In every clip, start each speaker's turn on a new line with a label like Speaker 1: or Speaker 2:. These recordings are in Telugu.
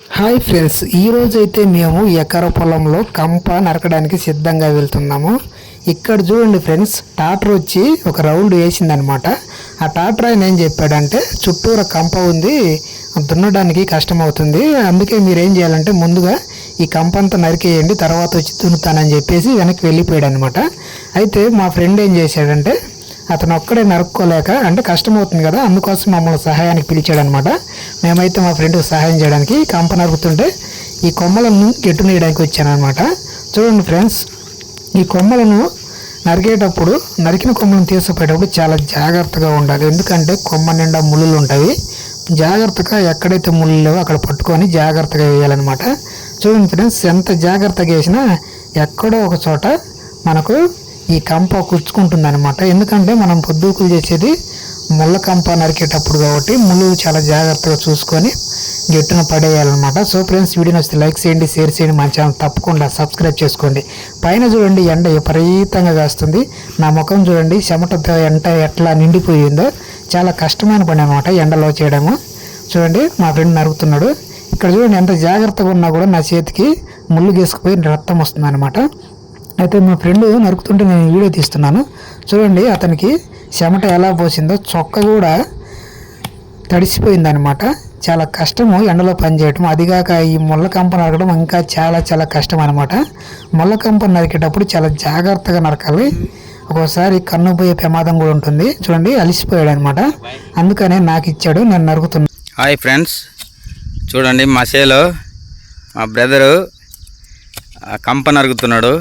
Speaker 1: హాయ్ ఫ్రెండ్స్ ఈ అయితే మేము ఎకర పొలంలో కంప నరకడానికి సిద్ధంగా వెళ్తున్నాము. ఇక్కడ చూడండి ఫ్రెండ్స్ టాటర్ వచ్చి ఒక రౌండ్ వేసిందనమాట. ఆ టాటర్ ఆయన ఏం చెప్పాడంటే చుట్టూరా కంప ఉంది దున్నడానికి కష్టం అవుతుంది అందుకే మీరు ఏం చేయాలంటే ముందుగా ఈ కంపంతా నరికేయండి తర్వాత వచ్చి దున్నుతానని చెప్పేసి వెనక్కి వెళ్ళిపోయాడు అనమాట అయితే మా ఫ్రెండ్ ఏం చేశాడంటే అతను ఒక్కడే నరుక్కోలేక అంటే కష్టం అవుతుంది కదా అందుకోసం మమ్మల్ని సహాయానికి పిలిచాడనమాట. మేమైతే మా ఫ్రెండ్కి సహాయం చేయడానికి కంప నరుకుతుంటే ఈ కొమ్మలను గెట్టు నీయడానికి వచ్చానమాట చూడండి ఫ్రెండ్స్ ఈ కొమ్మలను నరికేటప్పుడు నరికిన కొమ్మలను తీసుకుపోయేటప్పుడు చాలా జాగ్రత్తగా ఉండాలి. ఎందుకంటే కొమ్మ నిండా ముళ్ళు ఉంటాయి. జాగ్రత్తగా ఎక్కడైతే ముళ్ళు లేవో అక్కడ పట్టుకొని జాగ్రత్తగా వేయాలన్నమాట. చూడండి ఫ్రెండ్స్ ఎంత జాగ్రత్తగా వేసినా ఎక్కడో ఒక చోట మనకు ఈ కంప కుచ్చుకుంటుంది అనమాట ఎందుకంటే మనం పొద్దుకులు చేసేది ముళ్ళ కంప నరికేటప్పుడు కాబట్టి ముళ్ళు చాలా జాగ్రత్తగా చూసుకొని గెట్టున పడేయాలన్నమాట. సో ఫ్రెండ్స్ వీడియో నచ్చితే లైక్ చేయండి షేర్ చేయండి మా ఛానల్ తప్పకుండా సబ్స్క్రైబ్ చేసుకోండి. పైన చూడండి ఎండ విపరీతంగా కాస్తుంది. నా ముఖం చూడండి చెమటతో ఎంట ఎట్లా నిండిపోయిందో. చాలా కష్టమైన పని అనమాట ఎండలో చేయడము. చూడండి మా ఫ్రెండ్ నరుగుతున్నాడు ఇక్కడ చూడండి ఎంత జాగ్రత్తగా ఉన్నా కూడా నా చేతికి ముళ్ళు గీసుకుపోయి రక్తం వస్తుంది అనమాట అయితే మా ఫ్రెండ్ నరుకుతుంటే నేను వీడియో తీస్తున్నాను. చూడండి అతనికి చెమట ఎలా పోసిందో చొక్క కూడా తడిసిపోయిందనమాట చాలా కష్టము ఎండలో పనిచేయటం. అదిగాక ఈ ముళ్ళ కంప నరకడం ఇంకా చాలా చాలా కష్టం అనమాట ముళ్ళ కంప నరికేటప్పుడు చాలా జాగ్రత్తగా నరకాలి. ఒక్కోసారి కన్ను పోయే ప్రమాదం కూడా ఉంటుంది. చూడండి అలిసిపోయాడు అనమాట అందుకనే నాకు ఇచ్చాడు నేను నరుకుతున్నా.
Speaker 2: Hi friends. చూడండి మా సేలో మా బ్రదరు ఆ కంప నరుగుతున్నాడు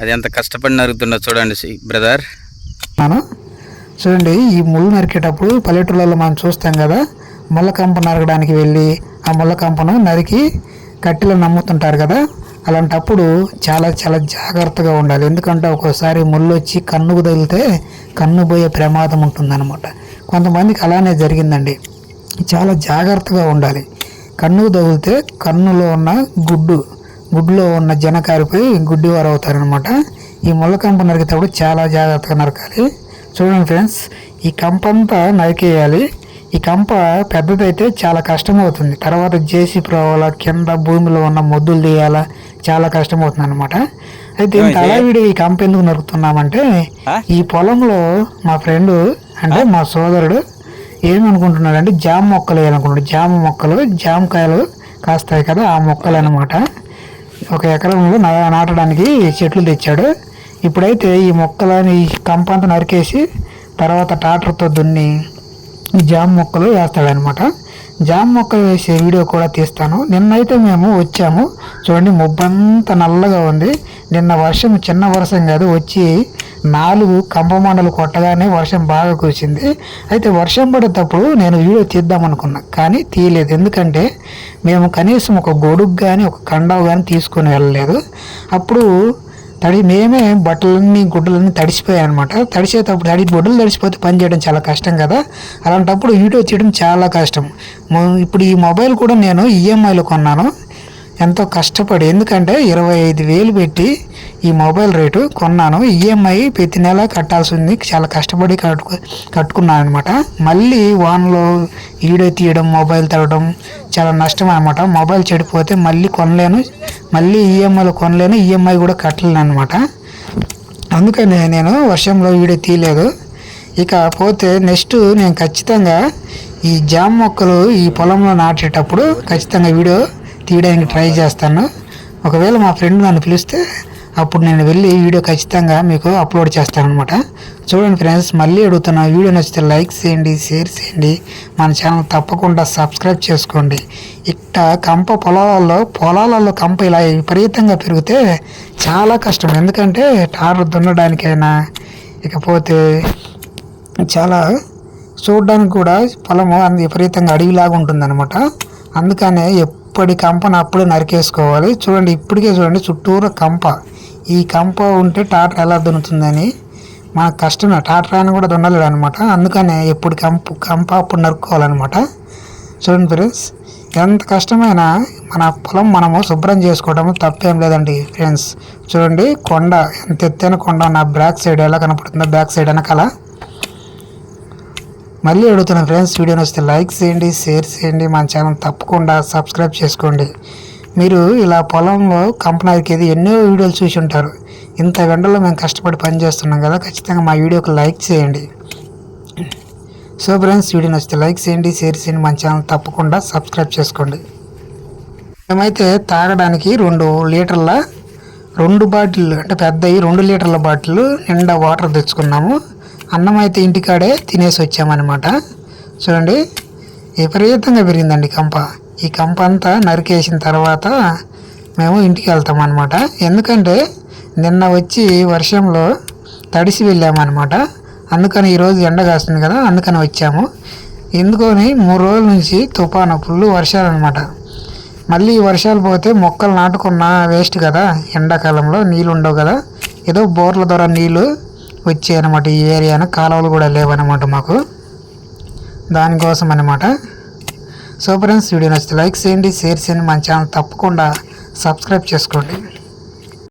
Speaker 2: అది ఎంత కష్టపడి నరుగుతుందో చూడండి బ్రదర్.
Speaker 1: మనం చూడండి ఈ ముళ్ళు నరికేటప్పుడు పల్లెటూళ్ళలో మనం చూస్తాం కదా ముళ్ళ కంప నరకడానికి వెళ్ళి ఆ ముళ్ళ కంపను నరికి కట్టెలో నమ్ముతుంటారు కదా అలాంటప్పుడు చాలా చాలా జాగ్రత్తగా ఉండాలి. ఎందుకంటే ఒక్కోసారి ముళ్ళు వచ్చి కన్నుకు తగిలితే కన్ను పోయే ప్రమాదం ఉంటుందన్నమాట. కొంతమందికి అలానే జరిగిందండి. చాలా జాగ్రత్తగా ఉండాలి. కన్నుకు తగిలితే కన్నులో ఉన్న గుడ్డు గుడ్డులో ఉన్న జన కారిపోయి గుడ్డివారు అవుతారనమాట ఈ ముళ్ళ కంప నరికేటప్పుడు చాలా జాగ్రత్తగా నరకాలి. చూడండి ఫ్రెండ్స్ ఈ కంప అంతా నరికేయాలి. ఈ కంప పెద్దదైతే చాలా కష్టం అవుతుంది తర్వాత జేసీ రావాలా కింద భూమిలో ఉన్న మొద్దులు తీయాలా చాలా కష్టం అవుతుంది అనమాట అయితే ఇంత అడావిడి ఈ కంప ఎందుకు నరుకుతున్నామంటే? ఈ పొలంలో మా ఫ్రెండ్ అంటే మా సోదరుడు ఏమనుకుంటున్నాడంటే జామ మొక్కలు వేయాలనుకుంటున్నాడు. జామ మొక్కలు జామకాయలు కాస్తాయి కదా ఆ మొక్కలు అనమాట ఒక ఎకరంలో నా- నాటడానికి చెట్లు తెచ్చాడు. ఇప్పుడైతే ఈ మొక్కలని కంపంత నరికేసి తర్వాత ట్రాక్టర్తో దున్ని ఈ జామ మొక్కలు వేస్తాడనమాట. జామ మొక్కలు వేసే వీడియో కూడా తీస్తాను. నిన్నైతే మేము వచ్చాము. చూడండి మొబ్బంతా నల్లగా ఉంది. నిన్న వర్షం చిన్న వర్షం కాదు వచ్చి నాలుగు కంపమండలు కొట్టగానే వర్షం బాగా కురిసింది. అయితే వర్షం పడేటప్పుడు నేను వీడియో తీద్దాం అనుకున్నా కానీ తీయలేదు. ఎందుకంటే మేము కనీసం ఒక గొడుగు కానీ ఒక కండవ కానీ తీసుకొని వెళ్ళలేదు. అప్పుడు తడి మేమే బట్టలన్నీ గుడ్డలన్నీ తడిసిపోయాయి అనమాట తడిసేటప్పుడు తడి గుడ్డలు తడిసిపోతే పని చేయడం చాలా కష్టం కదా. అలాంటప్పుడు వీడియో తీయడం చాలా కష్టం. ఇప్పుడు ఈ మొబైల్ కూడా నేను ఈఎంఐలో కొన్నాను. ఎంతో కష్టపడి ఎందుకంటే ఇరవై ఐదు వేలు పెట్టి ఈ మొబైల్ రేటు కొన్నాను. ఈఎంఐ ప్రతి నెల కట్టాల్సి ఉంది చాలా కష్టపడి కట్టుకు కట్టుకున్నాను అనమాట మళ్ళీ వాన్లో వీడియో తీయడం మొబైల్ తవ్వడం చాలా నష్టం అనమాట మొబైల్ చెడిపోతే మళ్ళీ కొనలేను. మళ్ళీ ఈఎంఐలో కొనలేను. ఈఎంఐ కూడా కట్టలేను అనమాట అందుకని నేను వర్షంలో వీడియో తీయలేదు. ఇక పోతే నెక్స్ట్ నేను ఖచ్చితంగా ఈ జామ మొక్కలు ఈ పొలంలో నాటేటప్పుడు ఖచ్చితంగా వీడియో తీయడానికి ట్రై చేస్తాను. ఒకవేళ మా ఫ్రెండ్ నన్ను పిలిస్తే అప్పుడు నేను వెళ్ళి వీడియో ఖచ్చితంగా మీకు అప్లోడ్ చేస్తాను అనమాట చూడండి ఫ్రెండ్స్ మళ్ళీ అడుగుతున్నా వీడియో నచ్చితే లైక్ చేయండి షేర్ చేయండి మన ఛానల్ తప్పకుండా సబ్స్క్రైబ్ చేసుకోండి. ఇట్ట కంప పొలాలలో పొలాలలో కంప ఇలా విపరీతంగా పెరిగితే చాలా కష్టం. ఎందుకంటే టారు దున్నడానికైనా ఇకపోతే చాలా చూడడానికి కూడా పొలము అంత విపరీతంగా అడవిలాగా ఉంటుందన్నమాట. అందుకనే ఎప్పటి కంపను అప్పుడే నరికేసుకోవాలి. చూడండి ఇప్పటికే చూడండి చుట్టూరు కంప. ఈ కంప ఉంటే టాటర్ ఎలా దున్నుతుందని. మనకు కష్టమే. టాటర్ ఆయన కూడా దున్నలేడు అనమాట అందుకనే ఎప్పుడు కంప కంప అప్పుడు నరుక్కోవాలన్నమాట చూడండి ఫ్రెండ్స్ ఎంత కష్టమైనా మన పొలం మనము శుభ్రం చేసుకోవడం తప్పేం లేదండి ఫ్రెండ్స్. చూడండి కొండ ఎంత ఎత్తైన కొండ నా బ్యాక్ సైడ్ ఎలా కనపడుతుందో బ్యాక్ సైడ్ వెనకాల. మళ్ళీ అడుగుతున్నాను ఫ్రెండ్స్ వీడియోని వస్తే లైక్ చేయండి షేర్ చేయండి మన ఛానల్ తప్పకుండా సబ్స్క్రైబ్ చేసుకోండి. మీరు ఇలా పొలంలో కంపెనీకి ఏది ఎన్నో వీడియోలు చూసి ఉంటారు. ఇంత గంటల్లో మేము కష్టపడి పని చేస్తున్నాం కదా ఖచ్చితంగా మా వీడియోకి లైక్ చేయండి. సో ఫ్రెండ్స్ వీడియో నచ్చితే లైక్ చేయండి షేర్ చేయండి మన ఛానల్ తప్పకుండా సబ్స్క్రైబ్ చేసుకోండి. మేమైతే తాగడానికి రెండు లీటర్ల రెండు బాటిల్ అంటే పెద్దవి రెండు లీటర్ల బాటిల్ నిండా వాటర్ తెచ్చుకున్నాము. అన్నం అయితే ఇంటికాడే తినేసి వచ్చామన్నమాట. చూడండి విపరీతంగా పెరిగిందండి కంప. ఈ కంప అంతా నరికేసిన తర్వాత మేము ఇంటికి వెళ్తాం అనమాట ఎందుకంటే నిన్న వచ్చి వర్షంలో తడిసి వెళ్ళామన్నమాట. అందుకని ఈరోజు ఎండ కాస్తుంది కదా అందుకని వచ్చాము. ఎందుకని మూడు రోజుల నుంచి తుఫాను ఫుల్ వర్షాలు అనమాట మళ్ళీ ఈ వర్షాలు పోతే మొక్కలు నాటుకున్న వేస్ట్ కదా ఎండాకాలంలో నీళ్ళు ఉండవు కదా. ఏదో బోర్ల ద్వారా నీళ్ళు వచ్చాయి అనమాట ఈ ఏరియాన కాలువలు కూడా లేవన్నమాట మాకు. దానికోసం అనమాట సో ఫ్రెండ్స్ వీడియో నచ్చితే లైక్ చేయండి షేర్ చేయండి మన ఛానల్ తప్పకుండా సబ్స్క్రైబ్ చేసుకోండి.